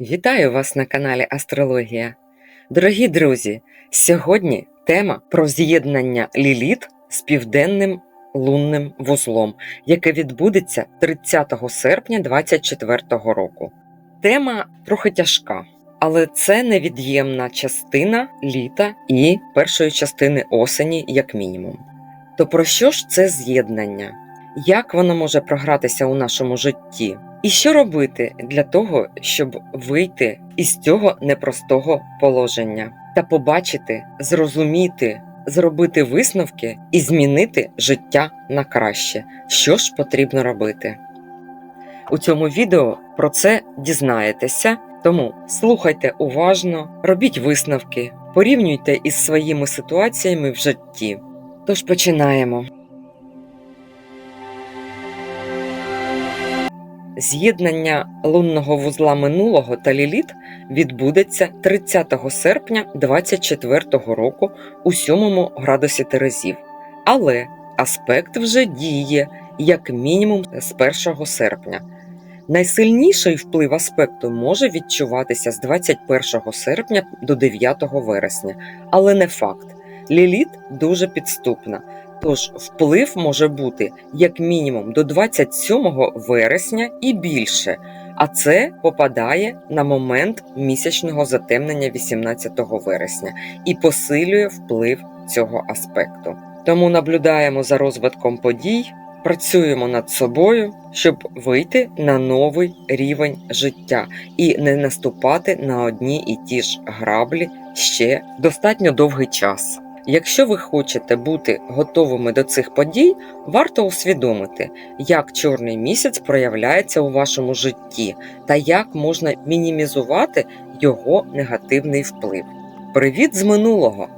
Вітаю вас на каналі Астрологія. Дорогі друзі, сьогодні тема про з'єднання Ліліт з південним лунним вузлом, яке відбудеться 30 серпня 2024 року. Тема трохи тяжка, але це невід'ємна частина літа і першої частини осені, як мінімум. То про що ж це з'єднання? Як воно може програтися у нашому житті? І що робити для того, щоб вийти із цього непростого положення та побачити, зрозуміти, зробити висновки і змінити життя на краще? Що ж потрібно робити? У цьому відео про це дізнаєтеся, тому слухайте уважно, робіть висновки, порівнюйте із своїми ситуаціями в житті. Тож починаємо. З'єднання лунного вузла минулого та ліліт відбудеться 30 серпня 2024 року у 7 градусі Терезів. Але аспект вже діє як мінімум з 1 серпня. Найсильніший вплив аспекту може відчуватися з 21 серпня до 9 вересня, але не факт. Ліліт дуже підступна. Тож вплив може бути як мінімум до 27 вересня і більше, а це попадає на момент місячного затемнення 18 вересня і посилює вплив цього аспекту. Тому наблюдаємо за розвитком подій, працюємо над собою, щоб вийти на новий рівень життя і не наступати на одні і ті ж граблі ще достатньо довгий час. Якщо ви хочете бути готовими до цих подій, варто усвідомити, як чорний місяць проявляється у вашому житті та як можна мінімізувати його негативний вплив. Привіт з минулого!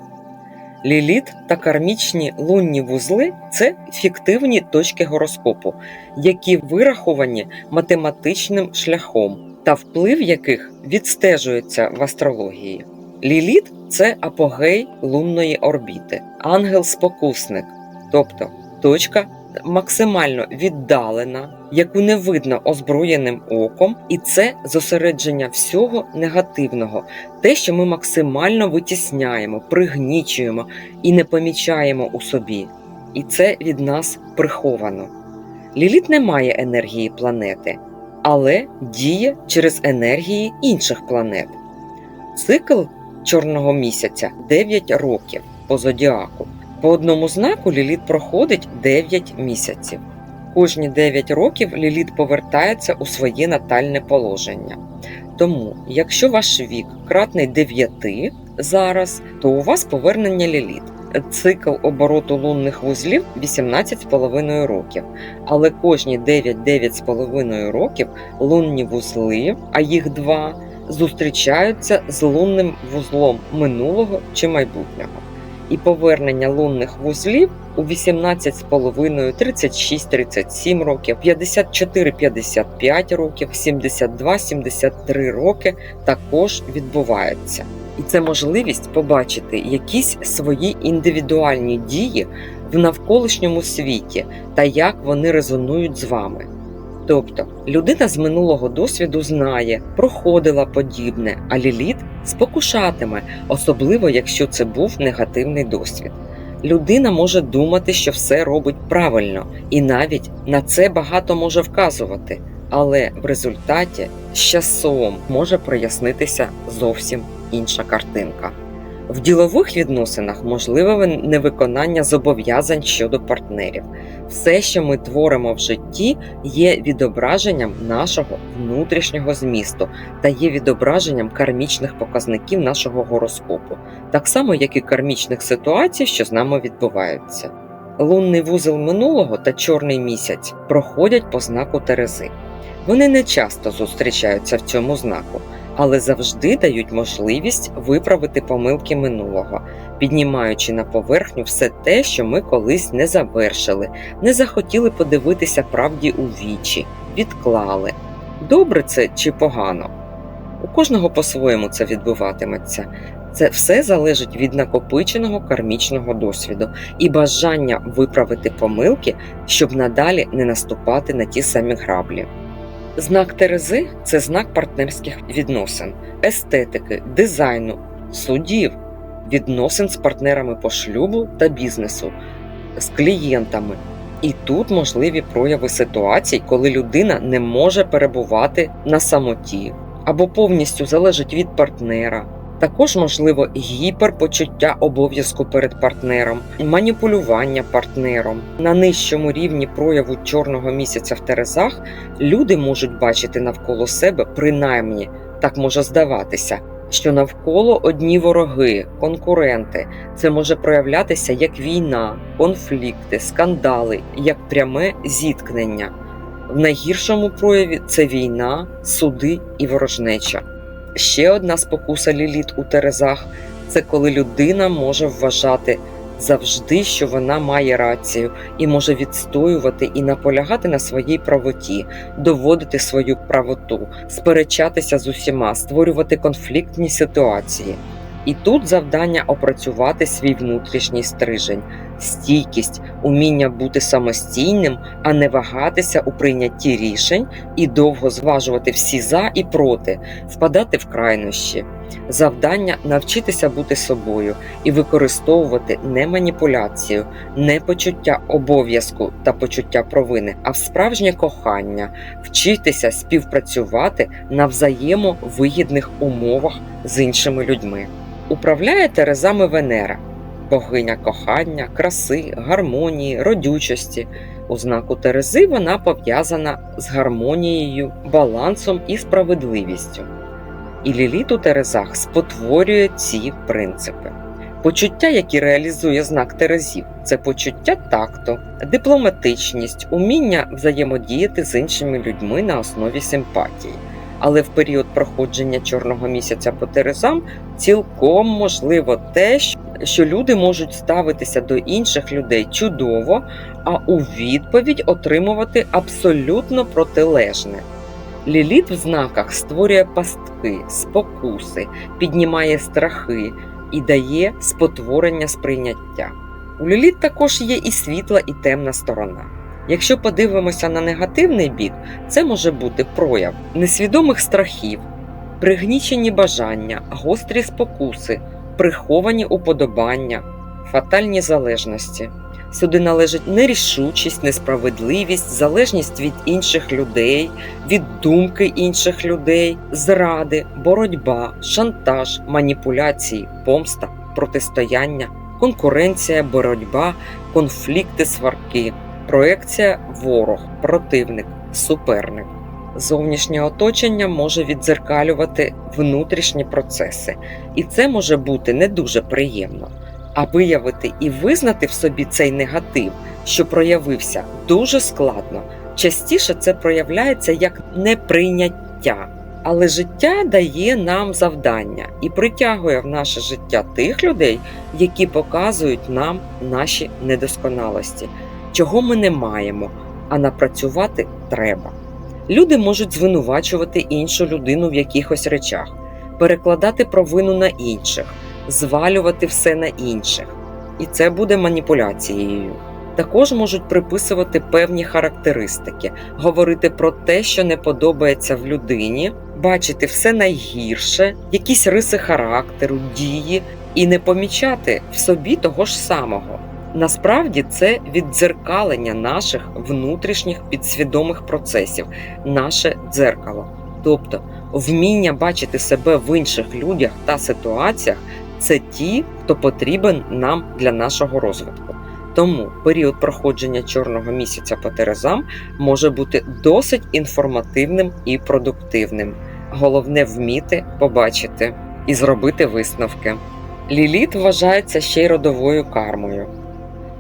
Ліліт та кармічні лунні вузли це фіктивні точки гороскопу, які вираховані математичним шляхом, та вплив яких відстежується в астрології. Ліліт це апогей лунної орбіти, ангел-спокусник, тобто точка максимально віддалена, яку не видно озброєним оком, і це зосередження всього негативного, те, що ми максимально витісняємо, пригнічуємо і не помічаємо у собі. І це від нас приховано. Ліліт не має енергії планети, але діє через енергії інших планет. Цикл чорного місяця 9 років по зодіаку. По одному знаку Ліліт проходить 9 місяців. Кожні 9 років Ліліт повертається у своє натальне положення. Тому, якщо ваш вік кратний 9 зараз, то у вас повернення Ліліт. Цикл обороту лунних вузлів 18,5 років. Але кожні 9-9,5 років лунні вузли, а їх два зустрічаються з лунним вузлом минулого чи майбутнього. І повернення лунних вузлів у 18,5, 36, 37 років, 54, 55 років, 72, 73 роки також відбувається. І це можливість побачити якісь свої індивідуальні дії в навколишньому світі та як вони резонують з вами. Тобто людина з минулого досвіду знає, проходила подібне, а ліліт спокушатиме, особливо якщо це був негативний досвід. Людина може думати, що все робить правильно, і навіть на це багато може вказувати, але в результаті з часом може прояснитися зовсім інша картинка. В ділових відносинах можливе невиконання зобов'язань щодо партнерів. Все, що ми творимо в житті, є відображенням нашого внутрішнього змісту та є відображенням кармічних показників нашого гороскопу, так само, як і кармічних ситуацій, що з нами відбуваються. Лунний вузол минулого та чорний місяць проходять по знаку Терези. Вони не часто зустрічаються в цьому знаку але завжди дають можливість виправити помилки минулого, піднімаючи на поверхню все те, що ми колись не завершили, не захотіли подивитися правді у вічі, відклали. Добре це чи погано? У кожного по-своєму це відбуватиметься. Це все залежить від накопиченого кармічного досвіду і бажання виправити помилки, щоб надалі не наступати на ті самі граблі. Знак Терези це знак партнерських відносин, естетики, дизайну, судів, відносин з партнерами по шлюбу та бізнесу, з клієнтами. І тут можливі прояви ситуацій, коли людина не може перебувати на самоті або повністю залежить від партнера. Також можливо гіперпочуття обов'язку перед партнером, маніпулювання партнером. На нижчому рівні прояву чорного місяця в Терезах люди можуть бачити навколо себе, принаймні так може здаватися, що навколо одні вороги, конкуренти. Це може проявлятися як війна, конфлікти, скандали, як пряме зіткнення. В найгіршому прояві це війна, суди і ворожнеча. Ще одна спокуса ліліт у Терезах це коли людина може вважати завжди, що вона має рацію і може відстоювати і наполягати на своїй правоті, доводити свою правоту, сперечатися з усіма, створювати конфліктні ситуації. І тут завдання опрацювати свій внутрішній стрижень, стійкість, уміння бути самостійним, а не вагатися у прийнятті рішень і довго зважувати всі за і проти, впадати в крайнощі. Завдання навчитися бути собою і використовувати не маніпуляцію, не почуття обов'язку та почуття провини, а в справжнє кохання, вчитися співпрацювати на взаємовигідних умовах з іншими людьми. Управляє Терезами Венера, богиня кохання, краси, гармонії, родючості. У знаку Терези вона пов'язана з гармонією, балансом і справедливістю. І ліліт у Терезах спотворює ці принципи. Почуття, які реалізує знак Терезів, це почуття такту, дипломатичність, уміння взаємодіяти з іншими людьми на основі симпатії. Але в період проходження чорного місяця по Терезам цілком можливо те, що люди можуть ставитися до інших людей чудово, а у відповідь отримувати абсолютно протилежне. Ліліт в знаках створює пастки, спокуси, піднімає страхи і дає спотворення сприйняття. У ліліт також є і світла, і темна сторона. Якщо подивимося на негативний бік, це може бути прояв несвідомих страхів, пригнічені бажання, гострі спокуси, приховані уподобання, фатальні залежності. Сюди належить нерішучість, несправедливість, залежність від інших людей, від думки інших людей, зради, боротьба, шантаж, маніпуляції, помста, протистояння, конкуренція, боротьба, конфлікти, сварки, проекція ворог, противник, суперник. Зовнішнє оточення може віддзеркалювати внутрішні процеси, і це може бути не дуже приємно. А виявити і визнати в собі цей негатив, що проявився, дуже складно. Частіше це проявляється як неприйняття. Але життя дає нам завдання і притягує в наше життя тих людей, які показують нам наші недосконалості, чого ми не маємо, а напрацювати треба. Люди можуть звинувачувати іншу людину в якихось речах, перекладати провину на інших звалювати все на інших, і це буде маніпуляцією. Також можуть приписувати певні характеристики, говорити про те, що не подобається в людині, бачити все найгірше, якісь риси характеру, дії, і не помічати в собі того ж самого. Насправді це віддзеркалення наших внутрішніх підсвідомих процесів, наше дзеркало, тобто вміння бачити себе в інших людях та ситуаціях це ті, хто потрібен нам для нашого розвитку. Тому період проходження чорного місяця по Терезам може бути досить інформативним і продуктивним. Головне вміти побачити і зробити висновки. Ліліт вважається ще й родовою кармою.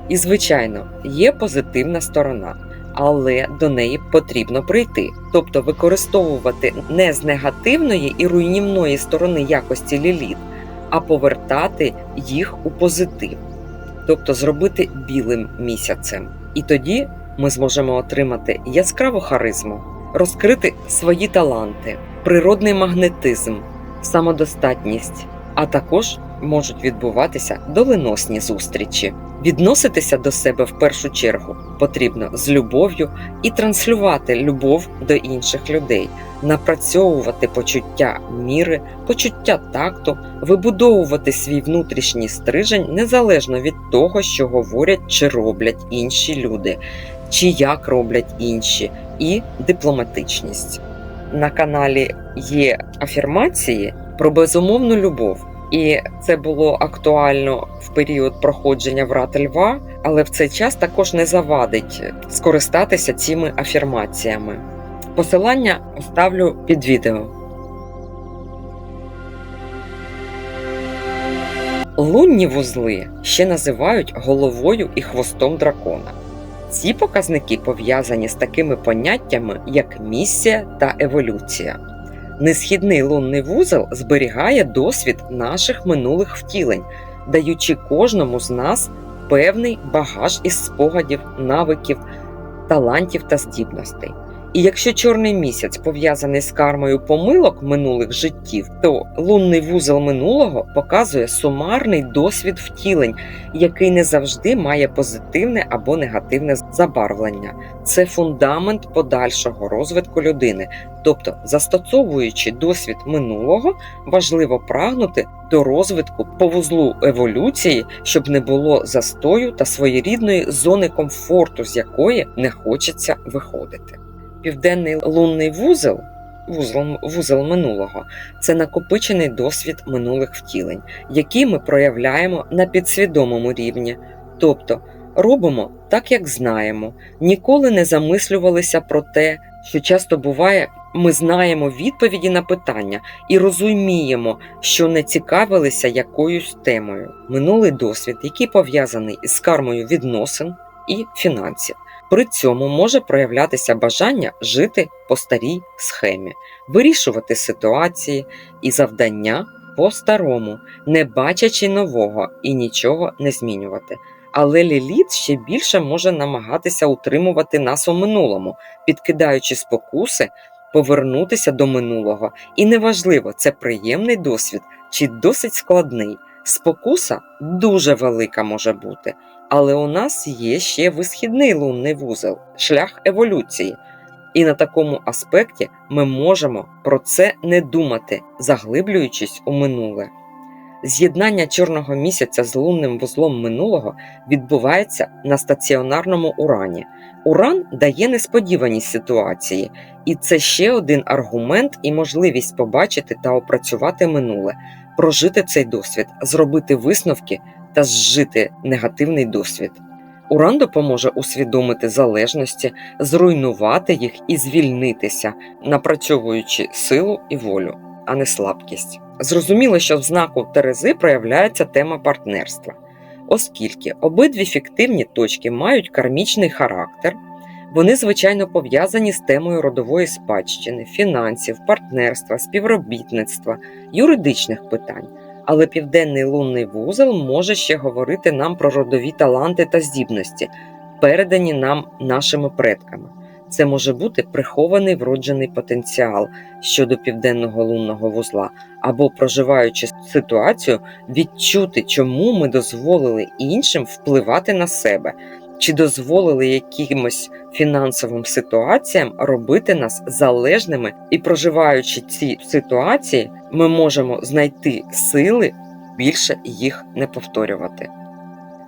І, звичайно, є позитивна сторона, але до неї потрібно прийти, тобто використовувати не з негативної і руйнівної сторони якості ліліт, а повертати їх у позитив, тобто зробити білим місяцем. І тоді ми зможемо отримати яскраву харизму, розкрити свої таланти, природний магнетизм, самодостатність, а також можуть відбуватися доленосні зустрічі. Відноситися до себе в першу чергу потрібно з любов'ю і транслювати любов до інших людей, напрацьовувати почуття міри, почуття такту, вибудовувати свій внутрішній стрижень незалежно від того, що говорять чи роблять інші люди, чи як роблять інші, і дипломатичність. На каналі є афірмації про безумовну любов. І це було актуально в період проходження врат льва, але в цей час також не завадить скористатися цими афірмаціями. Посилання оставлю під відео. Лунні вузли ще називають головою і хвостом дракона. Ці показники пов'язані з такими поняттями, як місія та еволюція. Несхідний лунний вузол зберігає досвід наших минулих втілень, даючи кожному з нас певний багаж із спогадів, навиків, талантів та здібностей. І якщо чорний місяць пов'язаний з кармою помилок минулих життів, то лунний вузол минулого показує сумарний досвід втілень, який не завжди має позитивне або негативне забарвлення. Це фундамент подальшого розвитку людини. Тобто, застосовуючи досвід минулого, важливо прагнути до розвитку по вузлу еволюції, щоб не було застою та своєрідної зони комфорту, з якої не хочеться виходити. Південний лунний вузол, вузол, вузол минулого, це накопичений досвід минулих втілень, які ми проявляємо на підсвідомому рівні, тобто робимо так, як знаємо, ніколи не замислювалися про те, що часто буває. Ми знаємо відповіді на питання і розуміємо, що не цікавилися якоюсь темою. Минулий досвід, який пов'язаний із кармою відносин і фінансів. При цьому може проявлятися бажання жити по старій схемі, вирішувати ситуації і завдання по-старому, не бачачи нового і нічого не змінювати. Але ліліт ще більше може намагатися утримувати нас у минулому, підкидаючи спокуси, повернутися до минулого. І неважливо, це приємний досвід чи досить складний. Спокуса дуже велика може бути. Але у нас є ще висхідний лунний вузол, шлях еволюції. І на такому аспекті ми можемо про це не думати, заглиблюючись у минуле. З'єднання чорного місяця з лунним вузлом минулого відбувається на стаціонарному урані. Уран дає несподіваність ситуації, і це ще один аргумент і можливість побачити та опрацювати минуле, прожити цей досвід, зробити висновки та зжити негативний досвід. Уран допоможе усвідомити залежності, зруйнувати їх і звільнитися, напрацьовуючи силу і волю, а не слабкість. Зрозуміло, що в знаку Терези проявляється тема партнерства, оскільки обидві фіктивні точки мають кармічний характер, вони звичайно пов'язані з темою родової спадщини, фінансів, партнерства, співробітництва, юридичних питань. Але південний лунний вузол може ще говорити нам про родові таланти та здібності, передані нам нашими предками. Це може бути прихований вроджений потенціал щодо південного лунного вузла, або проживаючи ситуацію, відчути, чому ми дозволили іншим впливати на себе, чи дозволили якимось фінансовим ситуаціям робити нас залежними, і проживаючи ці ситуації, ми можемо знайти сили більше їх не повторювати.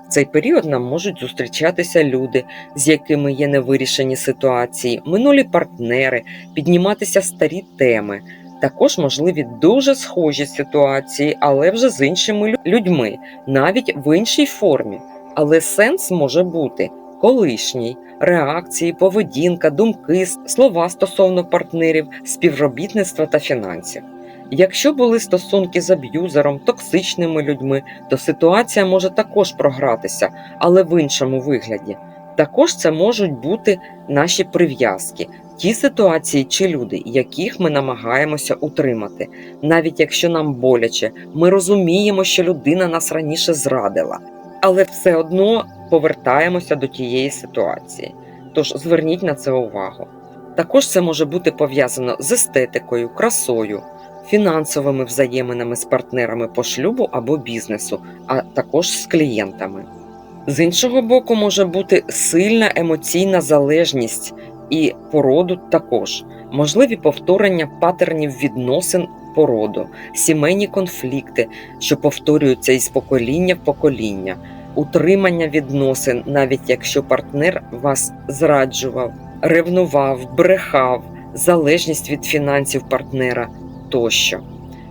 В цей період нам можуть зустрічатися люди, з якими є невирішені ситуації, минулі партнери, підніматися старі теми. Також можливі дуже схожі ситуації, але вже з іншими людьми, навіть в іншій формі. Але сенс може бути колишній, реакції, поведінка, думки, слова стосовно партнерів, співробітництва та фінансів. Якщо були стосунки з аб'юзером, токсичними людьми, то ситуація може також програтися, але в іншому вигляді. Також це можуть бути наші прив'язки, ті ситуації чи люди, яких ми намагаємося утримати. Навіть якщо нам боляче, ми розуміємо, що людина нас раніше зрадила, але все одно повертаємося до тієї ситуації. Тож зверніть на це увагу. Також це може бути пов'язано з естетикою, красою, фінансовими взаєминами з партнерами по шлюбу або бізнесу, а також з клієнтами. З іншого боку, може бути сильна емоційна залежність і породу також, можливі повторення патернів відносин породу, сімейні конфлікти, що повторюються із покоління в покоління, утримання відносин, навіть якщо партнер вас зраджував, ревнував, брехав, залежність від фінансів партнера тощо.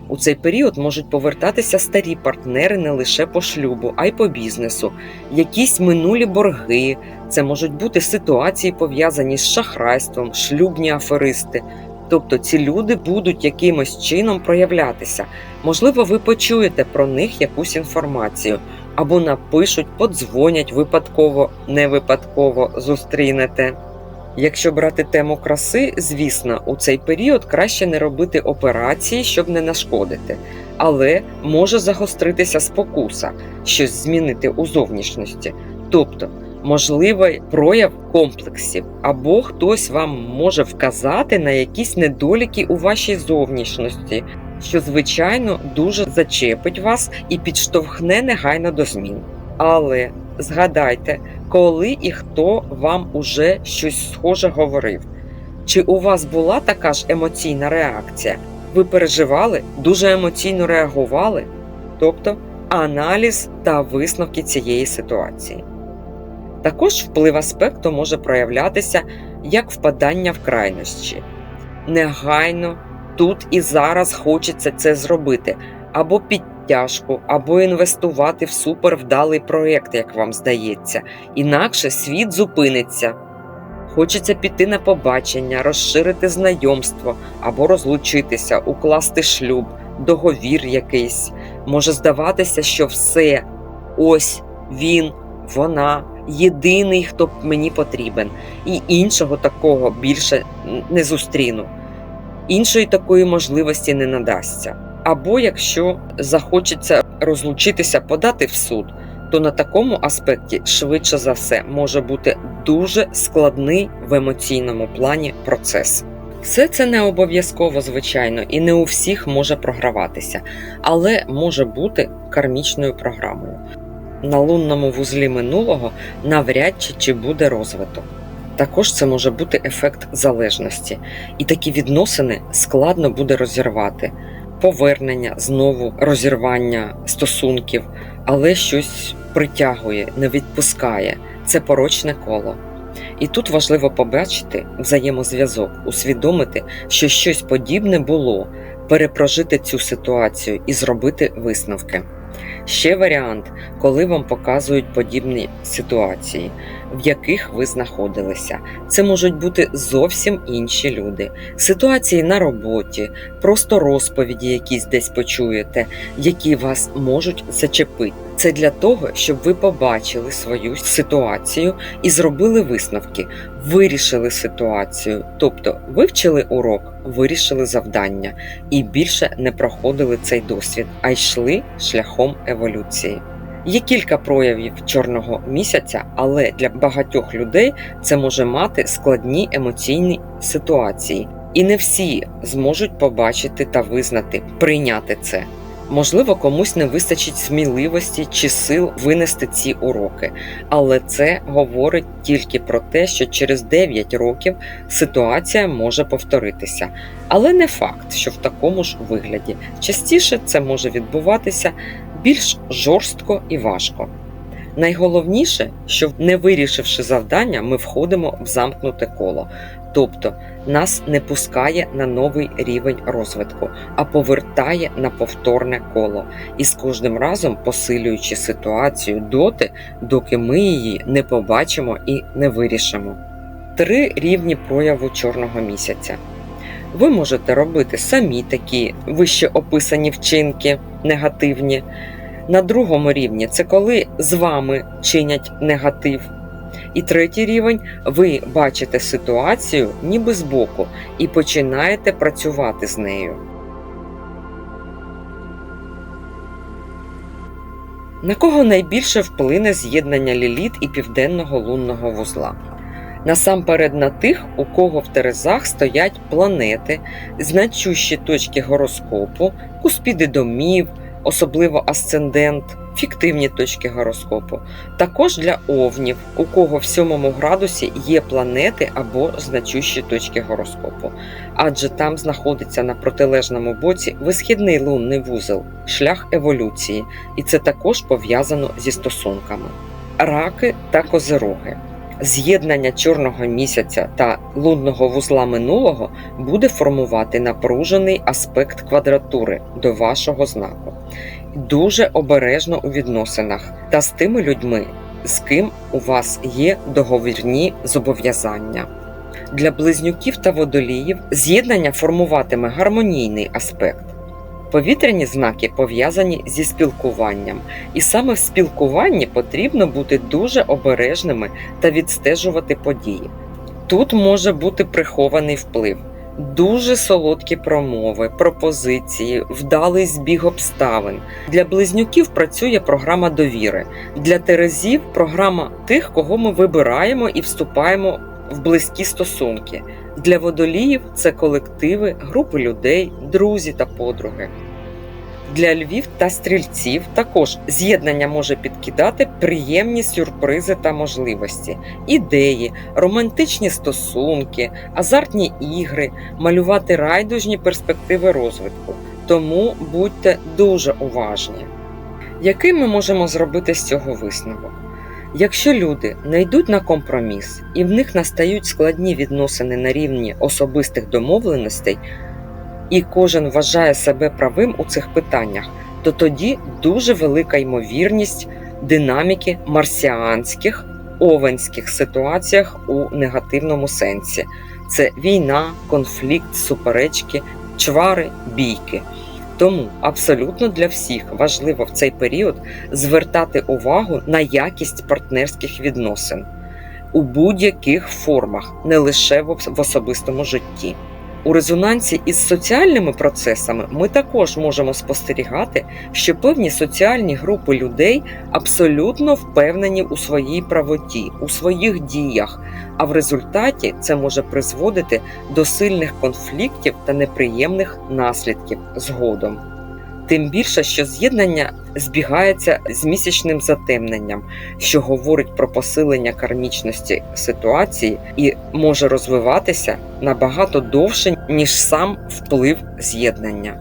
У цей період можуть повертатися старі партнери не лише по шлюбу, а й по бізнесу, якісь минулі борги. Це можуть бути ситуації пов'язані з шахрайством, шлюбні аферисти. Тобто ці люди будуть якимось чином проявлятися. Можливо, ви почуєте про них якусь інформацію, або напишуть, подзвонять випадково, не випадково зустрінете. Якщо брати тему краси, звісно, у цей період краще не робити операції, щоб не нашкодити, але може загостритися спокуса, щось змінити у зовнішності. Тобто, можливий прояв комплексів, або хтось вам може вказати на якісь недоліки у вашій зовнішності, що, звичайно, дуже зачепить вас і підштовхне негайно до змін. Але згадайте, коли і хто вам уже щось схоже говорив. Чи у вас була така ж емоційна реакція? Ви переживали, дуже емоційно реагували? Тобто аналіз та висновки цієї ситуації. Також вплив аспекту може проявлятися як впадання в крайнощі. Негайно тут і зараз хочеться це зробити, або підтяжку, або інвестувати в супервдалий проєкт, як вам здається, інакше світ зупиниться. Хочеться піти на побачення, розширити знайомство або розлучитися, укласти шлюб, договір якийсь. Може здаватися, що все, ось він, вона, єдиний, хто мені потрібен, і іншого такого більше не зустріну. Іншої такої можливості не надасться. Або якщо захочеться розлучитися, подати в суд, то на такому аспекті швидше за все може бути дуже складний в емоційному плані процес. Все це не обов'язково, звичайно, і не у всіх може програватися, але може бути кармічною програмою. На лунному вузлі минулого навряд чи чи буде розвиток. Також це може бути ефект залежності, і такі відносини складно буде розірвати, повернення, знову розірвання стосунків, але щось притягує, не відпускає. Це порочне коло. І тут важливо побачити взаємозв'язок, усвідомити, що щось подібне було, перепрожити цю ситуацію і зробити висновки. Ще варіант, коли вам показують подібні ситуації, в яких ви знаходилися. Це можуть бути зовсім інші люди, ситуації на роботі, просто розповіді, якісь десь почуєте, які вас можуть зачепити. Це для того, щоб ви побачили свою ситуацію і зробили висновки, вирішили ситуацію, тобто вивчили урок, вирішили завдання і більше не проходили цей досвід, а йшли шляхом еволюції. Є кілька проявів чорного місяця, але для багатьох людей це може мати складні емоційні ситуації, і не всі зможуть побачити та визнати, прийняти це. Можливо, комусь не вистачить сміливості чи сил винести ці уроки, але це говорить тільки про те, що через 9 років ситуація може повторитися. Але не факт, що в такому ж вигляді. Частіше це може відбуватися більш жорстко і важко. Найголовніше, що не вирішивши завдання, ми входимо в замкнуте коло, тобто нас не пускає на новий рівень розвитку, а повертає на повторне коло, і з кожним разом посилюючи ситуацію доти, доки ми її не побачимо і не вирішимо. Три рівні прояву чорного місяця. Ви можете робити самі такі вище описані вчинки негативні. На другому рівні це коли з вами чинять негатив. І третій рівень ви бачите ситуацію ніби збоку і починаєте працювати з нею. На кого найбільше вплине з'єднання ліліт і південного лунного вузла? Насамперед на тих, у кого в терезах стоять планети, значущі точки гороскопу, куспіди домів, особливо асцендент, фіктивні точки гороскопу. Також для овнів, у кого в сьомому градусі є планети або значущі точки гороскопу, адже там знаходиться на протилежному боці висхідний лунний вузол, шлях еволюції, і це також пов'язано зі стосунками. Раки та козироги. З'єднання чорного місяця та лунного вузла минулого буде формувати напружений аспект квадратури до вашого знаку. Дуже обережно у відносинах та з тими людьми, з ким у вас є договірні зобов'язання. Для близнюків та водоліїв з'єднання формуватиме гармонійний аспект. Повітряні знаки пов'язані зі спілкуванням, і саме в спілкуванні потрібно бути дуже обережними та відстежувати події. Тут може бути прихований вплив, дуже солодкі промови, пропозиції, вдалий збіг обставин. Для близнюків працює програма довіри, для терезів програма тих, кого ми вибираємо і вступаємо в близькі стосунки. Для водоліїв це колективи, групи людей, друзі та подруги. Для львів та стрільців також з'єднання може підкидати приємні сюрпризи та можливості, ідеї, романтичні стосунки, азартні ігри, малювати райдужні перспективи розвитку. Тому будьте дуже уважні. Який ми можемо зробити з цього висновок? Якщо люди не йдуть на компроміс і в них настають складні відносини на рівні особистих домовленостей, і кожен вважає себе правим у цих питаннях, то тоді дуже велика ймовірність динаміки марсіанських овенських ситуаціях у негативному сенсі: це війна, конфлікт, суперечки, чвари, бійки. Тому абсолютно для всіх важливо в цей період звертати увагу на якість партнерських відносин у будь-яких формах, не лише в особистому житті. У резонансі із соціальними процесами ми також можемо спостерігати, що певні соціальні групи людей абсолютно впевнені у своїй правоті, у своїх діях, а в результаті це може призводити до сильних конфліктів та неприємних наслідків згодом. Тим більше, що з'єднання збігається з місячним затемненням, що говорить про посилення кармічності ситуації і може розвиватися набагато довше, ніж сам вплив з'єднання.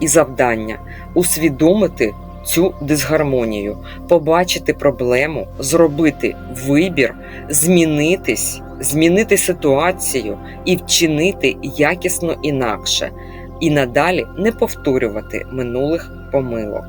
І завдання усвідомити цю дисгармонію, побачити проблему, зробити вибір, змінитись, змінити ситуацію і вчинити якісно інакше і надалі не повторювати минулих помилок.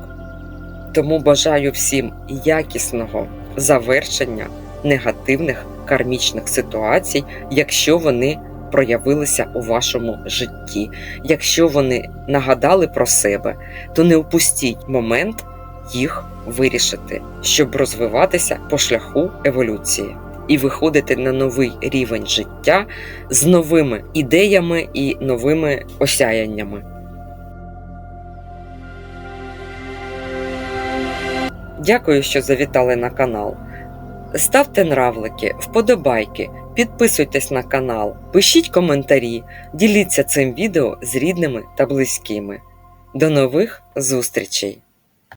Тому бажаю всім якісного завершення негативних кармічних ситуацій, якщо вони проявилися у вашому житті. Якщо вони нагадали про себе, то не упустіть момент їх вирішити, щоб розвиватися по шляху еволюції і виходити на новий рівень життя з новими ідеями і новими осяяннями. Дякую, що завітали на канал. Ставте нравлики, вподобайки, підписуйтесь на канал, пишіть коментарі, діліться цим відео з рідними та близькими. До нових зустрічей!